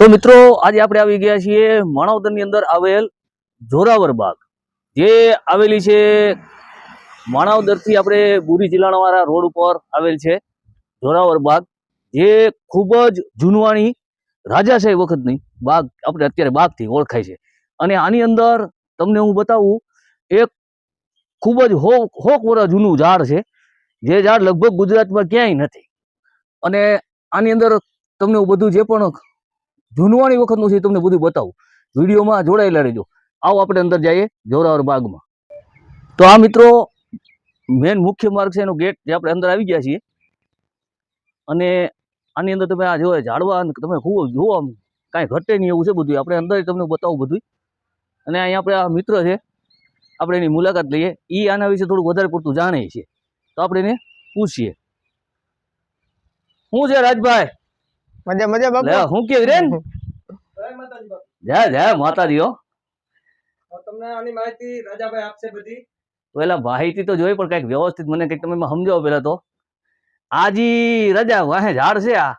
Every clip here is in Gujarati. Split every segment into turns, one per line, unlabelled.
તો મિત્રો, આજે આપણે આવી ગયા છીએ માણાવદરની અંદર આવેલ જોરાવર બાગ, જે આવેલી છે માણાવદરથી આપણે બુરી જિલ્લાવાળા રોડ ઉપર આવેલ છે જોરાવર બાગ, જે ખૂબ જ જૂનવાણી, રાજાશાહી વખતની બાગ, આપણે અત્યારે બાગથી ઓળખાય છે. અને આની અંદર તમને હું બતાવું, એક ખૂબ જ હો હોક વરા જૂનું ઝાડ છે, જે ઝાડ લગભગ ગુજરાતમાં ક્યાંય નથી. અને આની અંદર તમને હું બધું જે પણ જૂનવાણી વખતનું છે તમને બધું બતાવું. વિડીયોમાં જોડાયેલા રહેજો. આવો આપણે અંદર જઈએ જોરાવર બાગમાં. તો આ મિત્રો મેન મુખ્ય માર્ગ છે એનો ગેટ જે આપણે અંદર આવી ગયા છીએ. અને આની અંદર તમે આ જોવા ઝાડવા તમે ખૂબ જુઓ આમ કાંઈ ઘટે નહીં એવું છે બધું આપણે અંદર તમને બતાવું બધું અને અહીંયા આપણે આ મિત્ર છે, આપણે એની મુલાકાત લઈએ. એ આના વિશે થોડું વધારે પડતું જાણે છે. તો આપણે એને પૂછીએ. શું છે રાજભાઈ?
મજા મજા
લે
બાપુ
હું કે રે
જય માતાજી બાપુ.
જય જય માતાજી હો
તમને આની માહિતી રાજાભાઈ આપશે બધી.
પેલા માહિતી તો જોઈ પણ કંઈક વ્યવસ્થિત મને કંઈક તમે સમજાવો પેલા તો. આજી રાજા રજા વાહે ઝાડ છે આ?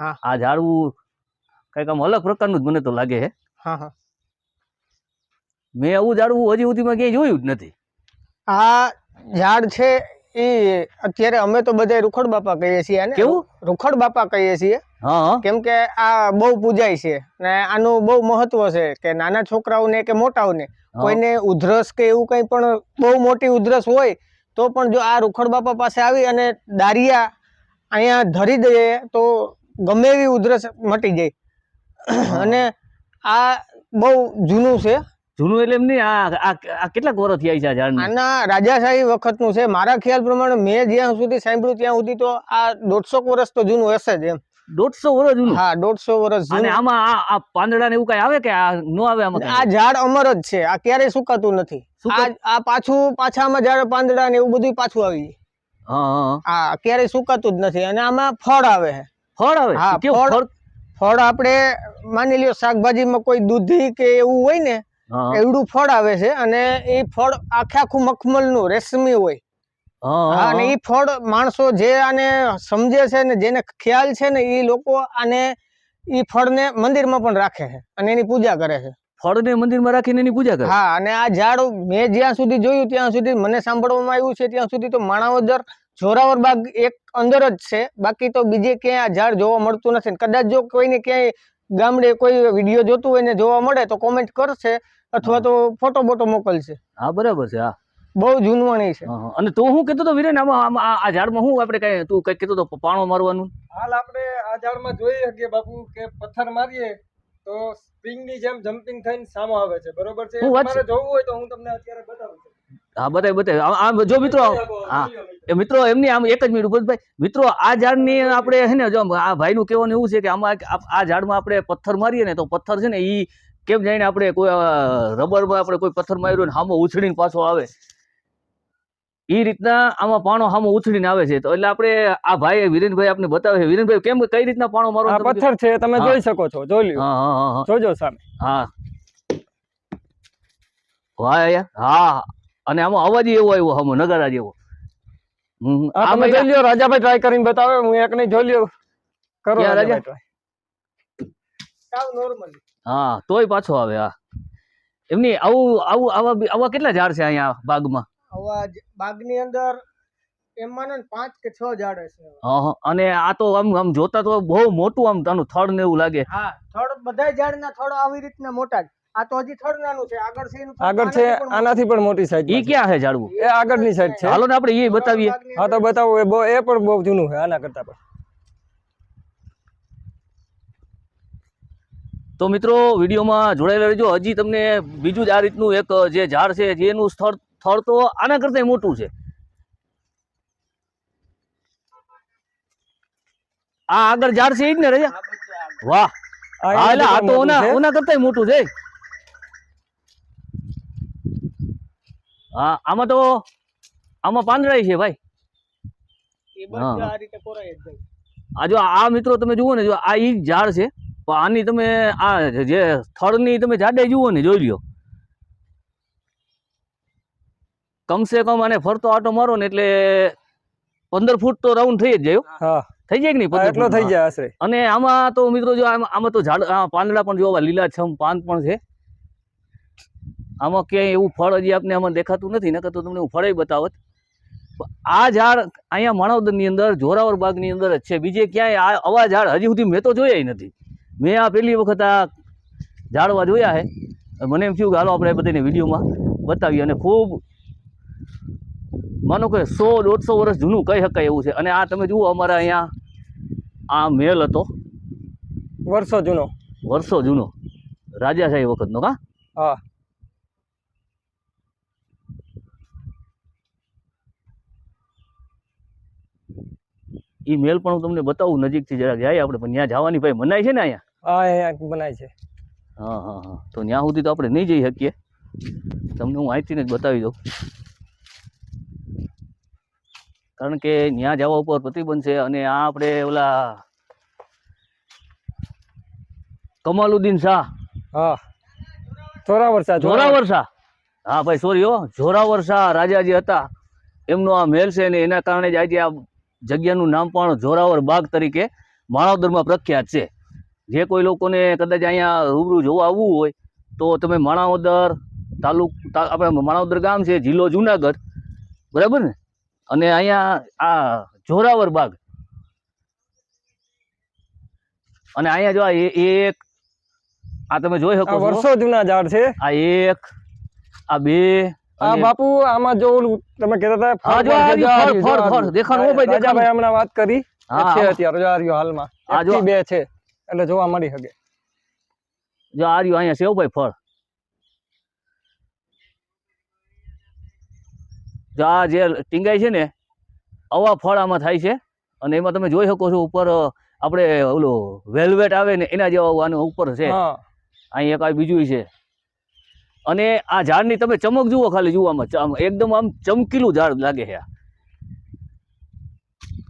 હા.
આ ઝાડવું કંઈક આમ અલગ પ્રકારનું જ મને તો લાગે છે
હા હા.
મેં આવું ઝાડવું હજી સુધીમાં ક્યાંય જોયું જ નથી.
આ ઝાડ છે એ અત્યારે અમે તો બધા રૂખડ બાપા કહીએ છીએ ને.
કેવું?
રૂખડ બાપા કહીએ છીએ. કેમ કે આ બહુ પૂજાય છે ને આનું બહુ મહત્વ છે કે નાના છોકરાઓને કે મોટાઓને કોઈને ઉધરસ કે એવું કંઈ પણ બહુ મોટી ઉધરસ હોય તો પણ જો આ રૂખડ બાપા પાસે આવી અને દારિયા અહીંયા ધરી દઈએ તો ગમે એવી ઉધરસ મટી જાય. અને આ બહુ જૂનું છે.
જૂનું એટલે એમ નહીં આ આ- કેટલાક વર્ષ થયા છે આ ઝાડ
આના રાજાશાહી વખતનું છે. મારા ખ્યાલ પ્રમાણે મેં જ્યાં સુધી સાંભળ્યું ત્યાં સુધી તો આ દોઢસો વર્ષ તો જૂનું હશે જ એમ.
દોઢસો વર્ષ જૂનું?
હા દોઢસો વર્ષ
અને આમાં આ પાંદડા ને એવું કઈ આવે કે આ નો આવે આમાં
આ ઝાડ અમર જ છે. આ ક્યારેય સુકાતું નથી. આ આ પાછું પાછામાં ઝાડ પાંદડા ને એવું બધું પાછું આવી જાય.
હા
ક્યારેય સુકાતું જ નથી. અને આમાં ફળ આવે
ફળ આવે?
હા, ફળ-
ફળ?
ફળ આપણે માની લ્યો શાકભાજીમાં કોઈ દૂધી કે એવું હોય ને. એવડું ફળ આવે છે અને એ ફળ આખે આખું મખમલનું રેશમી હોય. અને એ ફળ માણસો જે આને સમજે છે ને જેને ખ્યાલ છે ને એ લોકો આને એ ફળને મંદિરમાં પણ રાખે છે અને એની પૂજા કરે છે.
ફળને મંદિરમાં રાખીને એની પૂજા કરે?
હા અને આ ઝાડ મેં જ્યાં સુધી જોયું ત્યાં સુધી મને સાંભળવામાં આવ્યું છે ત્યાં સુધી તો માણાવદર જોરાવર બાગ એક અંદર જ છે. બાકી તો બીજે ક્યાંય આ ઝાડ જોવા મળતું નથી. કદાચ જો કોઈને ક્યાંય ગામડે કોઈ વીડિયો જોતું હોય ને જોવા મળે તો કોમેન્ટ કરશે અથવા તો ફોટો બોટો મોકલશે.
હા બરાબર છે હા.
બહુ જૂનવાણી છે.
અને તું શું કેતો તો વિરેન આમાં આમાં આ- આ ઝાડમાં શું આપણે કઈ તું કઈ કેતો તો પાણો મારવાનું?
હાલ આપણે આ ઝાડમાં જોઈ શકીએ બાપુ કે પથ્થર મારીએ તો સ્પ્રિંગની જેમ જમ્પિંગ થઈને સામો આવે છે. બરોબર છે? તમારે જોવું હોય તો હું તમને અત્યારે બતાવું છું.
હા બતાવી બતાવી જો મિત્રો હા. એ મિત્રો એમની આમ એક જ મિનિટ ભૂપતભાઈ મિત્રો આ ઝાડની આપણે છે ને જો આ ભાઈનું કહેવાનું એવું છે કે આમાં આ- ઝાડમાં આપણે પથ્થર મારીએ ને તો પથ્થર છે ને એ કેમ જાણીને આપણે કોઈ રબરમાં આપણે કોઈ પથ્થર માર્યો ને હામો ઉછળીને પાછો આવે. એ રીતના આમાં પાણો હામો ઉછળીને આવે છે. તો એટલે આપણે આ ભાઈ વિરેનભાઈ આપણે બતાવે છે. વિરેનભાઈ કેમ કઈ રીતના પાણો મારો
પથ્થર છે તમે જોઈ શકો છો. જોઈ લ્યો.
હા હા હા હા.
જોજો સામે.
હા. વાહ હા અને આમાં અવાજ એવો આવ્યો હમો નગારા જેવો
આ
આ
તમે જોઈ લ્યો રાજાભાઈ ટ્રાય કરીને બતાવે હું એક નહીં જોઈ લ્યો. કરો
રાજા?
રાજાભાઈ
સાવ નોર્મલ
હા તોય પાછો આવે હા. એમની આવું આવું આવા આવા કેટલા ઝાડ છે અહીંયા બાગમાં?
આવા બાગની અંદર એમ માનો ને પાંચ કે છ ઝાડ હશે
હા, હા. અને આ તો આમ આમ જોતા તો બહુ મોટું આમ તાનું થડ ને એવું લાગે.
હા થડ બધા ઝાડના થડ આવી રીતના મોટા જ. આ તો હજી થડ નાનું છે આગળ છે
આગળ છે
આનાથી પણ
મોટી
સાઈડ
ઈ
ક્યાં છે ઝાડવું
એ આગળની સાઈડ છે.
હાલો ને આપણે એ બતાવીએ.
હા તો બતાવો એ બહુ- એ પણ બહુ જૂનું છે આના કરતા પણ.
તો મિત્રો વિડીયોમાં જોડાયેલા રહેજો. હજી તમને બીજું જ આ રીતનું એક જે ઝાડ છે જેનું સ્થળ સ્થળ તો આના કરતા મોટું છે. આ આગળ ઝાડ છે એ જ ને રજા? વાહ. હા એટલે આ તો ઓના ઓના કરતા મોટું છે. હા આમાં તો આમાં પાંદડાઈ છે ભાઈ.
એ બધું
હા.
આ રીતે કોરાય જ
આ જો આ મિત્રો તમે જુઓ ને જો આ ઈ ઝાડ છે પણ આની તમે આ જે સ્થળની તમે જાડે જુઓ ને જોઈ લ્યો. કમસે કમ આને ફરતો આટો મારો ને એટલે પંદર ફૂટ તો રાઉન્ડ થઈ જ જાય હા. થઈ જાય કે નહીં
એટલો થઈ જાય આશરે.
અને આમાં તો મિત્રો જો આમાં આમાં તો ઝાડ પાંદડા પણ જોવા લીલાછમ પાન પણ છે. આમાં ક્યાંય એવું ફળ હજી આપને આમાં દેખાતું નથી નકર તો તમને હું ફળે બતાવત. આ ઝાડ અહીંયા માણાવદરની અંદર જોરાવર બાગની અંદર જ છે. બીજે ક્યાંય આ આવા ઝાડ હજી સુધી મેં તો જોયા નથી. મેં આ પહેલી વખત આ ઝાડવા જોયા છે મને એમ થયું કે હાલો આપણે બધાને વિડીયોમાં બતાવીએ અને ખૂબ માનો કે સો દોઢસો વર્ષ જૂનું કહી શકાય એવું છે. અને આ તમે જુઓ અમારા અહીંયા આ મેલ હતો.
વર્ષો જૂનો.
વર્ષો જૂનો. રાજાશાહી વખતનો હા
હા.
એ મેલ પણ હું તમને બતાવું નજીકથી જરાક જાય આપણે પણ ત્યાં જવાની ભાઈ મનાય છે ને અહીંયા?
હા અહીંયા બનાય છે.
હા હા હા. તો ત્યાં સુધી તો આપણે નહીં જઈ શકીએ. તમને હું અહીંથી જ બતાવી દઉં. કારણ કે ત્યાં જવા ઉપર પ્રતિબંધ છે અને આ આપણે ઓલા કમાલુદ્દીન શાહ.
હા. જોરાવર શાહ
જોરાવર. શાહ. હા ભાઈ સોરી હો. જોરાવર શાહ રાજા જે હતા એમનો આ મહેલ છે ને એના કારણે જ આજે આ જગ્યાનું નામ પણ જોરાવર બાગ તરીકે માણાવદરમાં પ્રખ્યાત છે. જે કોઈ લોકોને કદાચ અહીંયા રૂબરૂ જોવા આવવું હોય તો તમે માણાવદર તાલુક આપણે માણાવદર ગામ છે જિલ્લો જુનાગઢ બરાબર ને? અને અહીંયા આ જોરાવર બાગ. અને અહીંયા જો આ એક આ તમે જોઈ શકો
વર્ષો જૂના ઝાડ છે.
આ એક આ બે
આ બાપુ આમાં જો તમે કહેતા હતા ફળ છે,
ફળ, ફળ,
રહ્યું.
ભાઈ, દેખાણું.
હમણાં વાત કરી. છે અત્યારે જો આ રહ્યું હાલમાં.
આ જો-
બે છે. એટલે જોવા મળી શકે.
જો આ રહ્યું અહીંયા ભાઈ ફળ. જો આ જે ટીંગાય છે ને આવા ફળ આમાં થાય છે. અને એમાં તમે જોઈ શકો છો ઉપર આપણે ઓલું વેલ્વેટ આવે ને એના જેવા આનું ઉપર છે. અહીં એક બીજું છે. અને આ ઝાડની તમે ચમક જુઓ ખાલી જોવામાં એકદમ આમ ચમકીલું ઝાડ લાગે છે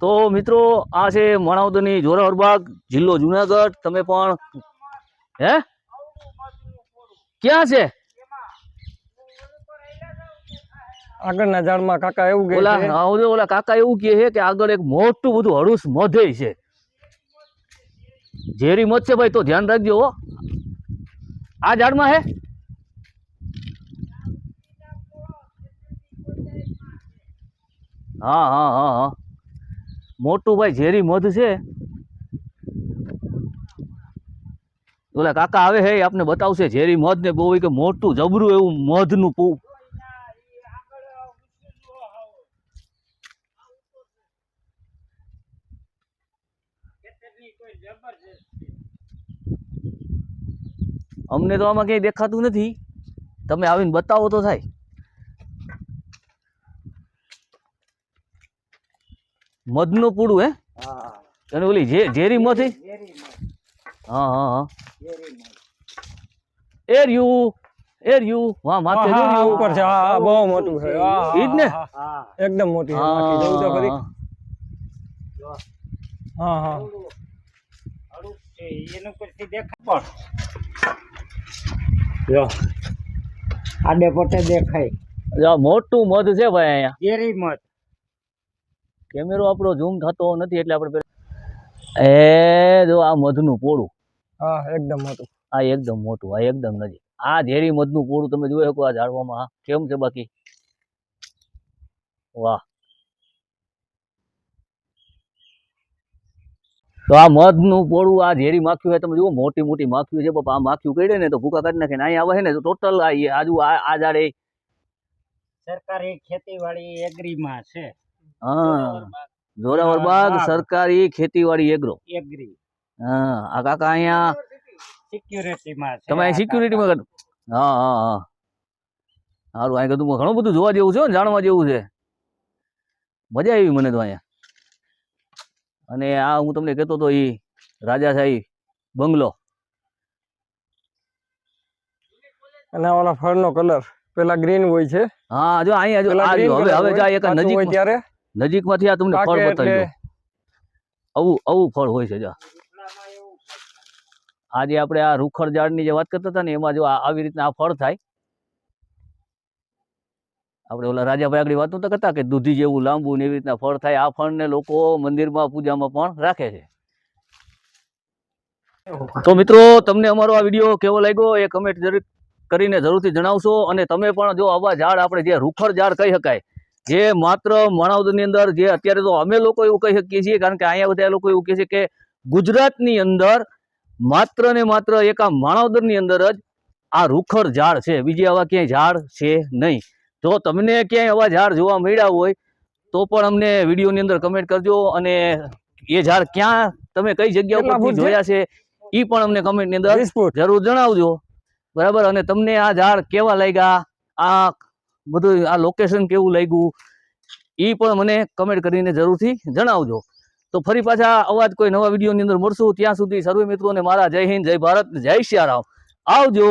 તો મિત્રો આ છે માણાવદરની જોરાવરબાગ જિલ્લો જુનાગઢ. તમે પણ હે? ક્યાં છે?
આગળના ઝાડમાં કાકા એવું કહે
ઓલા આવજો ઓલા ઓલા કાકા એવું કહે છે કે આગળ એક મોટું બધું હળુસ મધે છે. ઝેરી મધ છે ભાઈ તો ધ્યાન રાખજો હો. આ ઝાડમાં હે? હા હા હા હા. મોટું ભાઈ ઝેરી મધ છે. ઓલા કાકા આવે હે આપને બતાવશે. ઝેરી મધ ને બહુ કે મોટું જબરું એવું મધનું પૂ અમને તો આમાં ક્યાંય દેખાતું નથી. તમે આવીને બતાવો તો થાય. મધનું પૂડું હે? અને ઓલી જે ઝેરી મધ હે? હા હા. એર યુ વાહ માથે
હા, હા,
જોયું.
ઉપર છે. હા હા, બહુ મોટું છે.
ઈ જ ને?
એકદમ મોટી છે. બાકી જોવું તો ખરી.
હા,
હા.
પટે દેખાય
જો. આ મોટું મધ છે ભાઈ અહીંયા.
કેરી મત
કેમેરો આપણો ઝૂમ થતો નથી એટલે આપણે એ જો આ મધનું પોળું.
હા એકદમ મોટું.
આ એકદમ મોટું આ એકદમ નજીક. આ ઝેરી મધનું પોળું તમે જોઈ શકો આ ઝાડવામાં. કેમ છે બાકી? વાહ. તો આ મધનું પોળું આ ઝેરી માખ્યું હોય તમે જુઓ મોટી મોટી માખ્યું છે બાપા. આ માખ્યું કઈ ને તો ભૂકા કાઢી નાખે ને અહીંયા આવે ને તો ટોટલ આજુ આ આ ઝાડે
સરકારી ખેતીવાડી એગ્રીમાં છે.
હા. જોરાવર બાગ. સરકારી ખેતીવાડી એગ્રો
એગ્રી
હા આ કાકા અહીંયા
સિક્યુરિટીમાં છે
તમે સિક્યુરિટીમાં કરો હા હા હા. સારું અહીં કીધું ઘણું બધું જોવા જેવું છે જાણવા જેવું છે. મજા આવી મને તો અહીંયા. અને આ હું તમને કહેતો હતો એ રાજાશાહી બંગલો.
અને ઓલા ફળનો કલર પેલા ગ્રીન હોય છે.
હા જો જો હવે હવે
હોય,
એક નજીક
ત્યારે
નજીકમાંથી આ તમને ફળ
પાકે
બતાવી
એટલે
દઉં. આવું આવું ફળ હોય છે જા. આજે આપણે આ રૂખડ ઝાડની જે વાત કરતા હતા ને એમાં જો આવી રીતના આ ફળ થાય. આપણે ઓલા રાજાભાઈ આગળ વાત નતા કરતા કે દૂધી જેવું લાંબુ ને એવી રીતના ફળ થાય. આ ફળને લોકો મંદિરમાં પૂજામાં પણ રાખે છે. તો મિત્રો તમને અમારો આ વીડિયો કેવો લાગ્યો એ કમેન્ટ જરૂર કરીને જરૂરથી જણાવશો અને તમે પણ જો આવા ઝાડ આપણે જે રૂખર ઝાડ કહી શકાય જે માત્ર માણાવદરની અંદર જે અત્યારે તો અમે લોકો એવું કહી શકીએ છીએ કારણ કે અહીંયા બધા લોકો એવું કહે છે કે ગુજરાતની અંદર માત્ર ને માત્ર એક આ માણાવદરની અંદર જ આ રૂખર ઝાડ છે. બીજી આવા ક્યાંય ઝાડ છે નહીં. જો તમને ક્યાંય આવા ઝાડ જોવા મળ્યા હોય તો પણ અમને વિડીયોની અંદર કમેન્ટ કરજો અને એ ઝાડ ક્યાં તમે કઈ જગ્યા
ઉપર
જોયા છે એ પણ અમને કમેન્ટની અંદર જરૂર જણાવજો. બરાબર? અને તમને આ ઝાડ કેવા લાગ્યા? આ બધું આ લોકેશન કેવું લાગ્યું એ પણ મને કમેન્ટ કરીને જરૂરથી જણાવજો. તો ફરી પાછા અવાજ કોઈ નવા વિડીયોની અંદર મળશું. ત્યાં સુધી સર્વે મિત્રોને મારા જય હિન્દ, જય ભારત, જય સિયારામ આવજો!